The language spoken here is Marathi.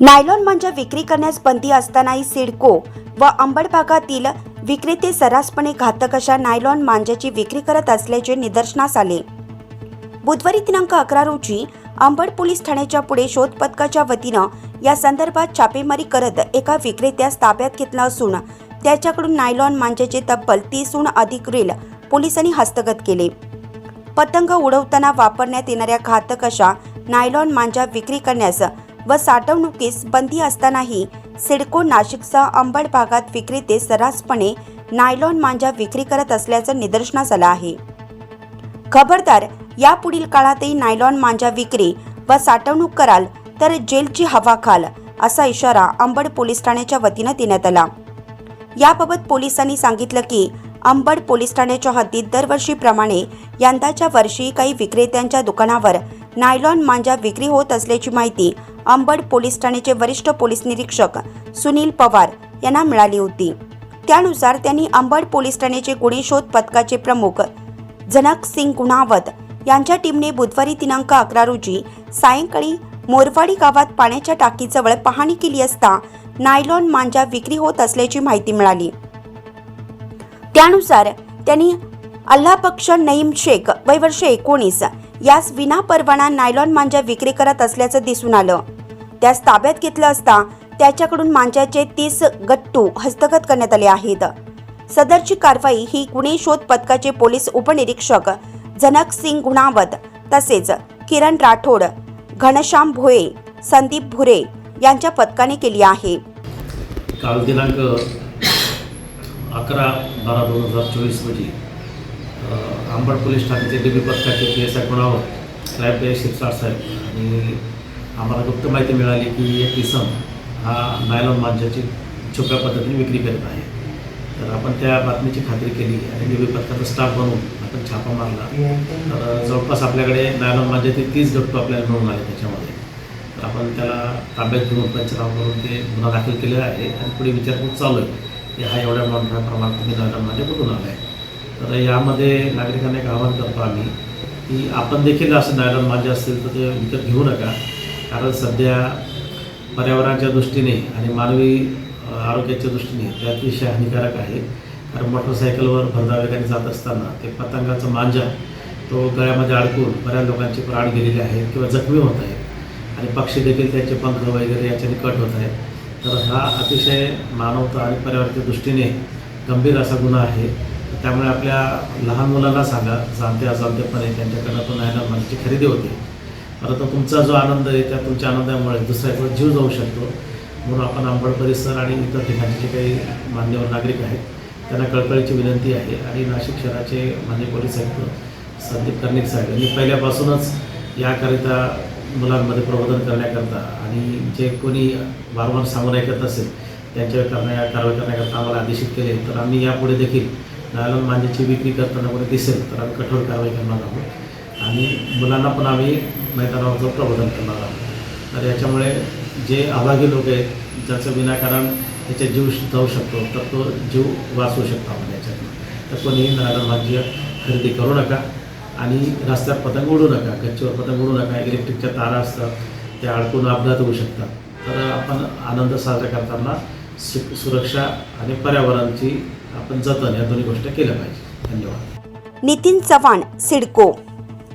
नायलॉन मांजा विक्री करण्यास बंदी असतानाही सिडको व अंबड भागातील विक्रेते सर्रासपणे घातक अशा नायलॉन मांजाची विक्री करत असल्याचे निदर्शनास आले. बुधवारी दिनांक अकरा रोजी अंबड पोलीस ठाण्याच्या पुढे शोध पथकाच्या वतीनं या संदर्भात छापेमारी करत एका विक्रेत्यास ताब्यात घेतला असून त्याच्याकडून नायलॉन मांजाचे तब्बल तीसहून अधिक रील पोलिसांनी हस्तगत केले. पतंग उडवताना वापरण्यात येणाऱ्या घातक अशा नायलॉन मांजा विक्री करण्यास व साठवणुकीस बंदी असतानाही सिडको नाशिकचा अंबड भागात विक्रेते सर्रासपणे नायलॉन मांजा विक्री करत असल्याचं निदर्शनास आलं आहे. खबरदार यापुढील काळातही नायलॉन मांजा विक्री व साठवणूक कराल तर जेलची हवा खाल असा इशारा अंबड पोलीस ठाण्याच्या वतीनं देण्यात आला. याबाबत पोलिसांनी सांगितलं की अंबड पोलीस ठाण्याच्या हद्दीत दरवर्षीप्रमाणे यंदाच्या वर्षी काही विक्रेत्यांच्या दुकानावर नायलॉन मांजा विक्री होत असल्याची माहिती अंबड पोलीस ठाण्याचे वरिष्ठ पोलीस निरीक्षक सुनील पवार यांना मिळाली होती. त्यानुसार त्यांनी अंबड पोलीस ठाण्याचे गुन्हे शोध पथकाचे प्रमुख जनक सिंग गुणावत यांच्या टीमने बुधवारी दिनांक अकरा रोजी सायंकाळी मोरवाडी गावात पाण्याच्या टाकीजवळ पाहणी केली असता नायलॉन मांजा विक्री होत असल्याची माहिती मिळाली. त्यानुसार त्यांनी अल्लाह नईम शेख वय वर्ष एकोणीस यास विना परवाना नायलॉन मांजा विक्री करत असल्याचं दिसून आलं. त्यास ताब्यात घेतलं असता त्याच्याकडून मांजाचे तीस गट्टू हस्तगत करण्यात आले आहेत. सदरची कारवाई ही गुन्हे शोध पथकाचे पोलीस उपनिरीक्षक झनक सिंग गुणावत तसेच किरण राठोड घनश्याम भोये संदीप भुरे यांच्या पथकाने केली आहे. काल दिनांक अकरा बारा दोन हजार चोवीस रोजी आंबड पोलीस ठाण्याचे डी बी पथकाचे पी एस आय कोणावर? साहेब पी शिरसाट साहेब. आणि आम्हाला गुप्त माहिती मिळाली की एक इसम हा नायलॉन मांजाची छुप्या पद्धतीने विक्री करत आहे. तर आपण त्या बातमीची खात्री केली आणि डी बी पथकाचा स्टाफ बनवून आपण छापा मारला. तर जवळपास आपल्याकडे नायलॉन मांजाचे तीस गट्टू आपल्याला मिळून आले त्याच्यामध्ये. तर आपण त्याला ताब्यात घेऊन पंचनामा करून ते गुन्हा दाखल केलेला आहे आणि पुढे विचारपूस चालू आहे. की हा एवढ्या मोठ्या प्रमाणात तुम्ही नायलॉनमध्ये कुठून आला आहे तर यामध्ये नागरिकांना एक आवाहन करतो आम्ही की आपण देखील असं नायलॉन माझे असतील तर ते विकत घेऊ नका. कारण सध्या पर्यावरणाच्या दृष्टीने आणि मानवी आरोग्याच्या दृष्टीने ते अतिशय हानिकारक आहे. कारण मोटरसायकलवर भरधाव वेगाने जात असताना ते पतंगाचा मांजा तो गळ्यामध्ये अडकून बऱ्याच लोकांचे प्राण गेलेले आहेत किंवा जखमी होत आहेत. आणि पक्षी देखील त्यांचे पंख वगैरे याच्याने कट होत आहेत. तर हा अतिशय मानवता आणि पर्यावरणाच्या दृष्टीने गंभीर असा गुन्हा आहे. त्यामुळे आपल्या लहान मुलांना सांगा जाणते अजाणतेपणे त्यांच्याकडनं तो नायलॉन मांजाची खरेदी होते. परंतु तुमचा जो आनंद आहे त्या तुमच्या आनंदामुळे दुसऱ्याकडे जीव जाऊ शकतो. म्हणून आपण आंबड परिसर आणि इतर ठिकाणचे जे काही मान्यवर नागरिक आहेत त्यांना कळकळीची विनंती आहे. आणि नाशिक शहराचे मान्य पोलीस आयुक्त संदीप कर्णिक साहेब यांनी पहिल्यापासूनच याकरिता मुलांमध्ये प्रबोधन करण्याकरता आणि जे कोणी वारंवार सांगून ऐकत असेल त्यांच्यावर करण्या कारवाई करण्याकरता आम्हाला आदेशित केले. तर आम्ही यापुढे देखील नायलॉन मांजाची विक्री करताना कोणी दिसेल तर आम्ही कठोर कारवाई करणार आहोत. आणि मुलांना पण आम्ही मैदानावरचं प्रबोधन करणार आहोत. तर याच्यामुळे जे अभागी लोक आहेत ज्याचं विनाकारण त्याचा जीव जाऊ शकतो तर तो जीव वाचवू शकतो आपण याच्यातनं. तर कोणीही नायलॉन मांजी खरेदी करू नका आणि रस्त्यात पतंग उडू नका गच्चीवर पतंग उडू नका इलेक्ट्रिकच्या तारा असतात त्या अडकून अपघात होऊ शकतात. तर आपण आनंद साजरा करताना सुरक्षा आणि पर्यावरणाची आपण जतन या दोन्ही गोष्टी केल्या पाहिजे. धन्यवाद. नितीन चव्हाण सिडको.